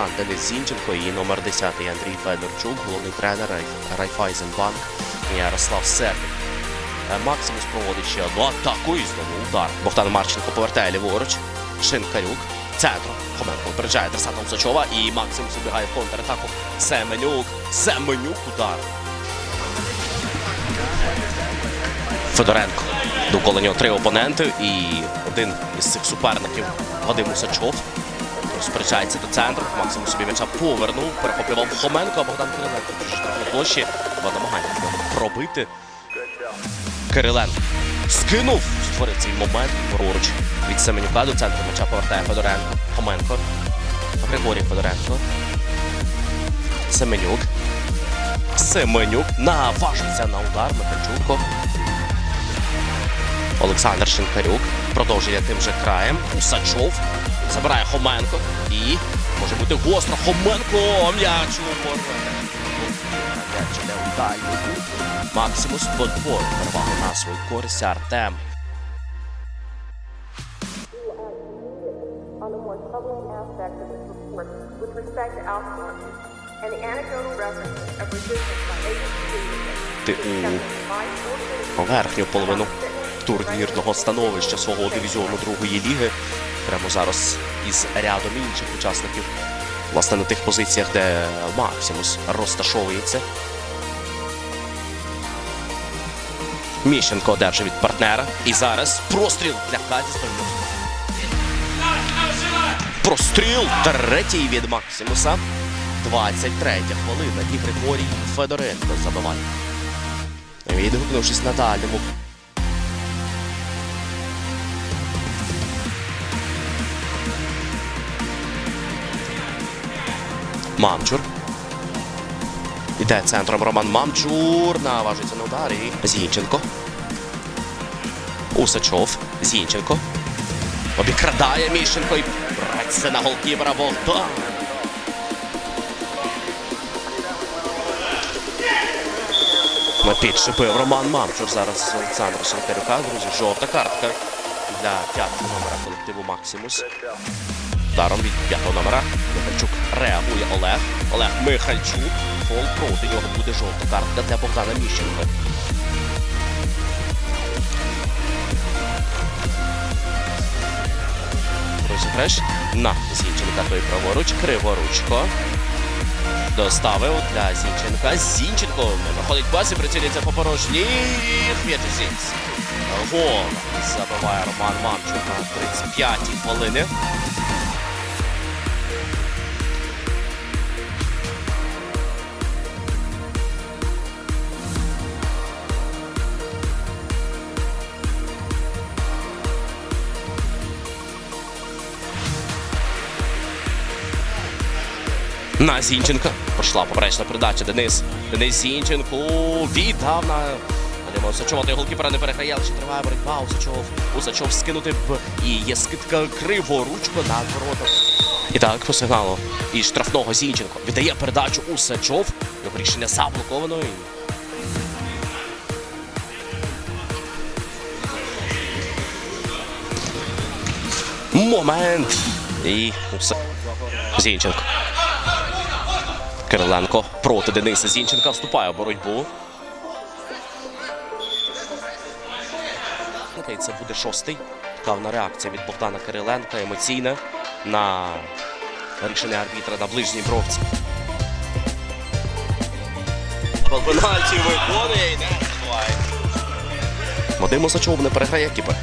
капітан Денис Зінченко і номер 10 Андрій Федорчук, головний тренер Райф- Райфайзенбанк Ярослав Сербін. Е, Максимус проводить ще одну атаку і знову удар. Богдан Марченко повертає ліворуч. Шинкарюк. Центром. Хоменко випереджає адресата Усачова і Максимус убігає в контратаку. Семенюк. Семенюк удар. Федоренко. Довкола нього три опоненти і один із цих суперників Вадим Усачов. Розпоряджається до центру. Максимум собі м'яча повернув. Перехоплював Хоменко, а Богдан Кириленко в штрафній площі. Два намагання пробити. Кириленко скинув, створив цей момент поруч. Від Семенюка до центру м'яча повертає Федоренко. Хоменко. Григорій Федоренко. Семенюк. Семенюк наважиться на удар Михальчуко. Олександр Шинкарюк продовжує тим же краєм. Усачов забирає Хоменко і може бути гостро. Хоменко м'яч у воротах. М'яч іде у дальній кут. Максимус подвоїть перевагу на свою користь Артем. with respect to and the anecdotal reference of resistance by Ти у верхню половину турнірного становища свого дивізіону другої ліги. Прямо зараз із рядом інших учасників. Власне, на тих позиціях, де Максимус розташовується. Міщенко одержав від партнера. І зараз простріл для Кадіс. Простріл третій від Максимуса. 23 хвилина. І Григорій Федоренко забиває. Відгукнувшись на дальньому. Мамчур. Іде центром Роман Мамчур. Наважується на удар Зінченко. Усачов. Зінченко. Обікрадає Міщенко і бреться на голкіпера Богдан. Підшипив Роман Мамчур зараз Олександра Шинкарюка. Друзі, жовта картка для п'ятого номера колективу Максимус. Ударом від п'ятого номера Михальчук реагує Олег. Олег Михальчук. Фол проти нього буде жовта картка для Богдана Міщенка. Розіграш на Зінченка той праворуч. Криворучко. Доставив для Зінченка. Зінченко не проходить пас і приціляється по порожній. Хвєтусіць. Гол. Забиває Роман Мамчук на 35-й хвилини. На Зінченка. Пішла поперечна передача. Денис. Денис Зінченко віддав на Вадима Усачова. Той голкіпера не переграє, ще триває боротьба. Усачов. Усачов скинути б. І є скидка криворучко на ворота. І так, по сигналу. І штрафного Зінченко. Віддає передачу Усачов. Його рішення заблоковано. І... Момент. І Уса... Зінченко. Кириленко проти Дениса Зінченка вступає в боротьбу. Окей, це буде шостий. Кавна реакція від Богдана Кириленка, емоційна на рішення арбітра на ближній бровці. Пенальті виконує і. Вадим Осачов не переграє кіпер.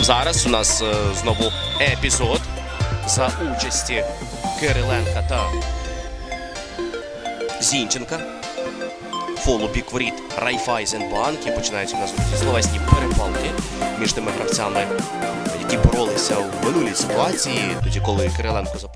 Зараз у нас е, знову епізод за участі Кириленка та Зінченка. Фол у бік воріт Райфайзенбанк. І починаються в нас словесні перепалки між тими гравцями, які боролися в минулій ситуації, тоді коли Кириленко запустив.